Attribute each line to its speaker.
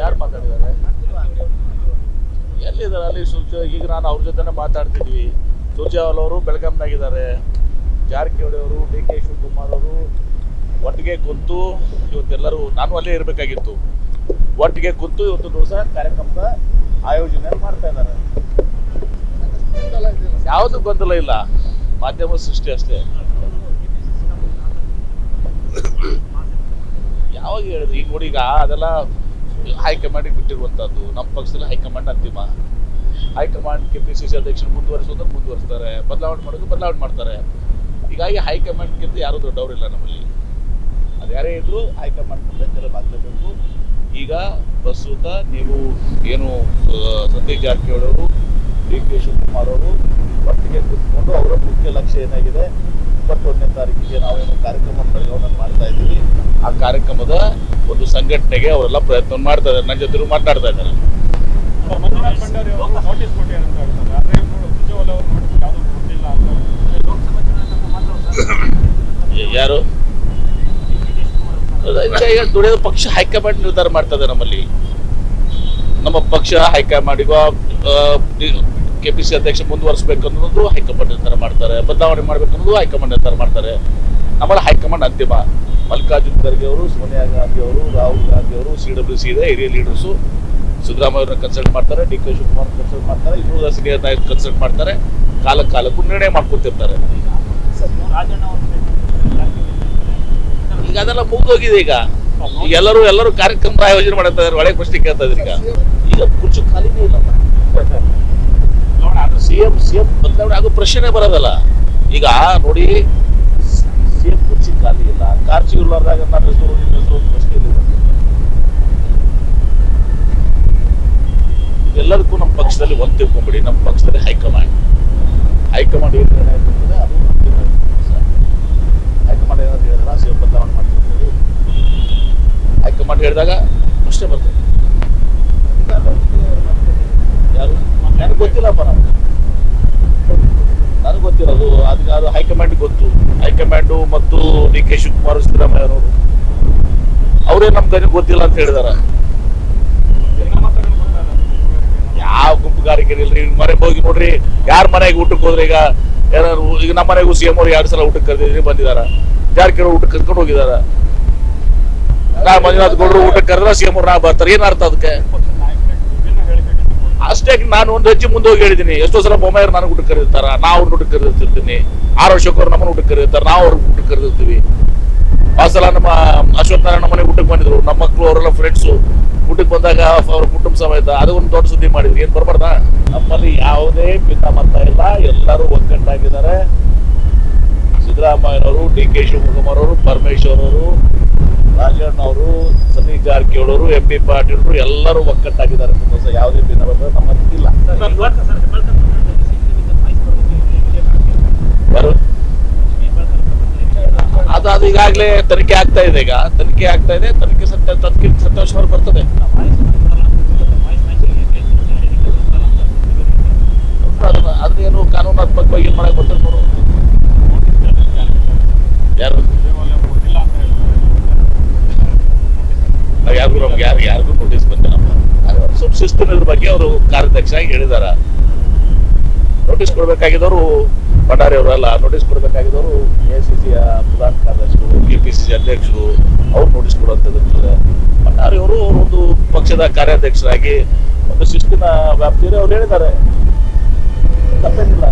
Speaker 1: ಯಾರು ಮಾತಾಡಿದ್ದಾರೆ? ಎಲ್ಲಿದ್ದಾರೆ? ಅಲ್ಲಿ ಸುರ್ಜ ಈಗ ನಾನು ಅವ್ರ ಜೊತೆನೇ ಮಾತಾಡ್ತಿದ್ವಿ. ಸುರ್ಜೇವಾಲ್ ಅವರು ಬೆಳಗಾಂನಾಗಿದ್ದಾರೆ. ಜಾರಕಿಹೊಳಿ ಅವರು, ಡಿ ಕೆ ಶಿವಕುಮಾರ್ ಅವರು ಒಟ್ಟಿಗೆ ಕುಂತು ಇವತ್ತೆಲ್ಲರೂ, ನಾನು ಅಲ್ಲೇ ಇರಬೇಕಾಗಿತ್ತು. ಒಟ್ಟಿಗೆ ಕುಂತು ಇವತ್ತು ದಿವಸ ಕಾರ್ಯಕ್ರಮದ ಆಯೋಜನೆ ಮಾಡ್ತಾ ಇದ್ದಾರೆ. ಯಾವುದು ಗೊಂದಲ ಇಲ್ಲ. ಮಾಧ್ಯಮ ಸೃಷ್ಟಿ ಅಷ್ಟೇ. ಯಾವಾಗ ಹೇಳಿದ್ರು? ಈಗ ನೋಡಿ, ಈಗ ಅದೆಲ್ಲ ಹೈಕಮಾಂಡಿಗೆ ಬಿಟ್ಟಿರುವಂಥದ್ದು ನಮ್ಮ ಪಕ್ಷದಲ್ಲಿ ಹೈಕಮಾಂಡ್ ಅಂತಿಮ. High command K P C C ಅಧ್ಯಕ್ಷರು ಮುಂದುವರಿಸೋದ್ರೆ ಮುಂದುವರಿಸ್ತಾರೆ. ಬದಲಾವಣೆ ಮಾಡೋದು ಬದಲಾವಣೆ ಮಾಡ್ತಾರೆ. ಹೀಗಾಗಿ ಹೈಕಮಾಂಡ್ಗಿಂತ ಯಾರೂ ದೊಡ್ಡವರಿಲ್ಲ ನಮ್ಮಲ್ಲಿ. ಅದು ಯಾರೇ ಇದ್ರು ಹೈಕಮಾಂಡ್ ಮುಂದೆ ತೆರವಾಗಲೇಬೇಕು ಈಗ ಪ್ರಸ್ತುತ ನೀವು ಏನು ಸತೀಶ್ ಜಾರಕಿಹೊಳಿ ಅವರು, ಡಿ ಕೆ ಶಿವಕುಮಾರ್ ಅವರು ಒಟ್ಟಿಗೆ ಕೂತ್ಕೊಂಡು ಅವರ ಮುಖ್ಯ ಲಕ್ಷ್ಯ ಏನಾಗಿದೆ? ಇಪ್ಪತ್ತೊಂದನೇ ತಾರೀಕಿಗೆ ನಾವೇನು ಕಾರ್ಯಕ್ರಮ ಪ್ರಯೋಗ ಮಾಡ್ತಾ ಇದ್ದೀವಿ. ಆ ಕಾರ್ಯಕ್ರಮದ ಒಂದು ಸಂಘಟನೆಗೆ ಅವರೆಲ್ಲ ಪ್ರಯತ್ನ ಮಾಡ್ತಾ ಇದ್ದಾರೆ. ನನ್ನ ಜೊತೆ ಮಾತನಾಡ್ತಾ ಇದ್ದಾರೆ ಯಾರು? ಈಗ ಈಗ ದುಡಿಯೋದು ಪಕ್ಷ ಹೈಕಮಾಂಡ್ ನಿರ್ಧಾರ ಮಾಡ್ತದೆ ನಮ್ಮಲ್ಲಿ. ನಮ್ಮ ಪಕ್ಷ ಹೈಕಮಾಂಡಿಗೂ ಕೆ ಪಿ ಸಿ ಅಧ್ಯಕ್ಷ ಮುಂದುವರಿಸಬೇಕು ಅನ್ನೋದು ಹೈಕಮಾಂಡ್ ನಿರ್ಧಾರ ಮಾಡ್ತಾರೆ ಬದಲಾವಣೆ ಮಾಡಬೇಕು ಅನ್ನೋದು ಹೈಕಮಾಂಡ್ ನಿರ್ಧಾರ ಮಾಡ್ತಾರೆ. ನಮ್ಮಲ್ಲಿ ಹೈಕಮಾಂಡ್ ಅಂತಿಮ ಮಲ್ಲಿಕಾರ್ಜುನ್ ಖರ್ಗೆ ಅವರು ಸೋನಿಯಾ ಗಾಂಧಿ ಅವರು ರಾಹುಲ್ ಗಾಂಧಿ ಅವರು ಸಿ ಡಬ್ಲ್ಯೂ ಸಿ ಇದೆ ಹಿರಿಯ ಲೀಡರ್ಸು. ಸಿದ್ದರಾಮಯ್ಯ ಅವ್ರನ್ನ ಕನ್ಸಲ್ಟ್ ಮಾಡ್ತಾರೆ ಡಿ ಕೆ ಶಿವಕುಮಾರ್ ಕನ್ಸಲ್ಟ್ ಮಾಡ್ತಾರೆ ಇನ್ನೂ ಸೀನಿಯರ್ ನಾಯಕ ಕನ್ಸಲ್ಟ್ ಮಾಡ್ತಾರೆ. ಕಾಲ ಕಾಲಕ್ಕೂ ನಿರ್ಣಯ ಮಾಡ್ಕೊತಿರ್ತಾರೆ. ಈಗ ಅದೆಲ್ಲ ಮುಗಿದೋಗಿದೆ ಈಗ. ಎಲ್ಲರೂ ಎಲ್ಲರೂ ಕಾರ್ಯಕ್ರಮ ಆಯೋಜನೆ ಮಾಡ್ತಾ ಇದ್ದಾರೆ ಒಳಗೆ ಪ್ರಶ್ನೆ ಕೇಳ್ತಾ ಇದ್ರೀಗ ಈಗ. ಈಗ ಕುರ್ಚಿ ಖಾಲಿನೇ ಇಲ್ಲ. ಸಿ ಎಂ ಬದಲಾವಣೆ ಆಗೋ ಪ್ರಶ್ನೆ ಬರೋದಲ್ಲ. ಈಗ ನೋಡಿ ಖಾಲಿ ಇಲ್ಲ ಕಾರ್ಚಿ ಇರ್ಲಾರ್ದಾಗ ನನ್ನ ಹೆಸರು ಎಲ್ಲದಕ್ಕೂ ನಮ್ಮ ಪಕ್ಷದಲ್ಲಿ ಒಂದು ತಿಳ್ಕೊಂಬಿಡಿ ನಮ್ಮ ಪಕ್ಷದಲ್ಲಿ ಹೈಕಮಾಂಡ್. ಹೈಕಮಾಂಡ್ ಏನು ನಿರ್ಣಯ ಅದು. ಹೈಕಮಾಂಡ್ ಏನಾದ್ರು ಹೇಳಿದ್ರೆ ಸೇವೆ ಬದಲಾವಣೆ ಮಾಡ್ತಿರ್ತೀವಿ ಹೈಕಮಾಂಡ್ ಹೇಳಿದಾಗ ಪ್ರಶ್ನೆ ಬರ್ತದೆ. ಯಾರು? ನನಗೆ ಗೊತ್ತಿಲ್ಲಪ್ಪ ನಮ್ಗೆ. ನನಗೆ ಗೊತ್ತಿರೋದು ಅದಕ್ಕೆ ಅದು ಹೈಕಮಾಂಡ್ ಗೊತ್ತು. ಹೈಕಮಾಂಡು ಮತ್ತು ಡಿ ಕೆ ಶಿವಕುಮಾರ್ ಸಿದ್ದರಾಮಯ್ಯ ಅವರು ಅವರೇ ನಮ್ಗೆ ಗೊತ್ತಿಲ್ಲ ಅಂತ ಹೇಳಿದಾರ. ಯಾವ ಗುಂಪುಗಾರಿಕೆ ಇಲ್ರಿ ಮನೆಗೆ ಹೋಗಿ ನೋಡ್ರಿ, ಯಾರ ಮನೆಗೆ ಊಟಕ್ಕೆ ಹೋದ್ರೆ ಈಗ ಯಾರು ಈಗ ನಮ್ಮ ಮನೆಗೂ ಸಿ ಎಂ ಅವ್ರು ಎರಡು ಸಲ ಊಟಕ್ಕೆ ಕರೆದಿದ್ರಿ, ಬಂದಿದಾರ. ಜಾರಕಿಹೊಳಿ ಊಟಕ್ಕೆ ಕರ್ಕೊಂಡು ಹೋಗಿದಾರ. ನಾ ಮಂಜುನಾಥ್ ಗೌಡರು ಊಟಕ್ಕೆ ಕರೆದ್ರೆ ಸಿ ಎಂ ಅವ್ರು ನಾ ಬರ್ತಾರೆ. ಏನ್ ಅದಕ್ಕೆ? ಅಷ್ಟೇ ನಾನು ಒಂದು ಹೆಜ್ಜೆ ಮುಂದೆ ಹೋಗಿ ಹೇಳಿದ್ದೀನಿ. ಎಷ್ಟೋ ಸಲ ಬೊಮ್ಮಾಯರು ನನಗೆ ಊಟಕ್ಕೆ ಕರೆದಿರ್ತಾರ. ನಾವು ಅವ್ರ ಊಟಕ್ಕೆ ಕರೆದಿರ್ತೀನಿ ಆರ್ ವರ್ಷಕ್ಕೆ ಅವ್ರು ನಮ್ಮನ್ನ ಊಟಕ್ಕೆ ನಾವು ಅವ್ರ ಊಟಕ್ಕೆ ಕರೆದಿರ್ತೀವಿ. ಆ ಸಲ ನಮ್ಮ ಅಶ್ವತ್ ನಾರಾಯಣ ಮನೆ ಊಟಕ್ಕೆ ಬಂದಿದ್ರು. ನಮ್ಮ ಮಕ್ಕಳು ಅವರೆಲ್ಲ ಫ್ರೆಂಡ್ಸು ಊಟಕ್ಕೆ ಬಂದಾಗ ಅವ್ರ ಕುಟುಂಬ ಸಮೇತ ಅದು ಒಂದು ದೊಡ್ಡ ಸುದ್ದಿ ಮಾಡಿದ್ವಿ ಏನ್ ಬರ್ಬಾರ್ದಾ? ನಮ್ಮಲ್ಲಿ ಯಾವುದೇ ಭಿನ್ನಮತ ಇಲ್ಲ. ಎಲ್ಲರೂ ಒಗ್ಗಟ್ಟಾಗಿದ್ದಾರೆ. ಸಿದ್ದರಾಮಯ್ಯನವರು ಡಿ ಕೆ ಶಿವಕುಮಾರ್ ಅವರು ಪರಮೇಶ್ವರ್ ಅವರು ರಾಜಣ್ಣ ಅವರು ಸತೀಶ್ ಜಾರಕಿಹೊಳಿ ಅವರು ಎಂ ಪಿ ಪಾಟೀಲ್ ಅವರು ಎಲ್ಲರೂ ಒಕ್ಕಟ್ಟಾಗಿದ್ದಾರೆ ಯಾವುದೇ ಭಿನ್ನ ನಮ್ಮಲ್ಲಿ ಇಲ್ಲ ಅದು ಅದು ಈಗಾಗಲೇ ತನಿಖೆ ಆಗ್ತಾ ಇದೆ ಈಗ. ತನಿಖೆ ಆಗ್ತಾ ಇದೆ. ತನಿಖೆ ಸತ್ಯ ತನಿಖೆ ಸತ್ಯಾಂಶ ಬರ್ತದೆ ಅದನ್ನ ಅದೇನು ಕಾನೂನಾತ್ಮಕವಾಗಿ ಏನ್ ಮಾಡಕ್ ಬರ್ತದೆ ನೋಡು ಯಾರು ನಾವ್ ಯಾರಿಗೂ ನಮ್ಗೆ ಯಾರು ಯಾರಿಗೂ ನೋಟಿಸ್ ಬಂದಿಲ್ಲಪ್ಪ ಸ್ವಲ್ಪ ಶಿಸ್ತಿನ ಬಗ್ಗೆ ಅವರು ಕಾರ್ಯಾಧ್ಯಕ್ಷ ಹೇಳಿದಾರ. ನೋಟಿಸ್ ಕೊಡ್ಬೇಕಾಗಿದ್ದವರು ಭಂಡಾರಿ ಅವರಲ್ಲ ನೋಟಿಸ್ ಕೊಡ್ಬೇಕಾಗಿದ್ದವರು ಎ ಸಿ ಸಿಯ ಪ್ರಧಾನ ಕಾರ್ಯದರ್ಶಿಗಳು ಕೆ ಪಿ ಸಿ ಸಿ ಅಧ್ಯಕ್ಷರು, ಅವ್ರು ನೋಟಿಸ್ ಕೊಡುವಂಥದ್ದು ಇರ್ತದೆ. ಭಂಡಾರಿ ಅವರು ಒಂದು ಪಕ್ಷದ ಕಾರ್ಯಾಧ್ಯಕ್ಷರಾಗಿ ಒಂದು ಶಿಸ್ತಿನ ವ್ಯಾಪ್ತಿಯಲ್ಲಿ ಅವ್ರು ಹೇಳಿದ್ದಾರೆ. ತಪ್ಪೇನಿಲ್ಲ.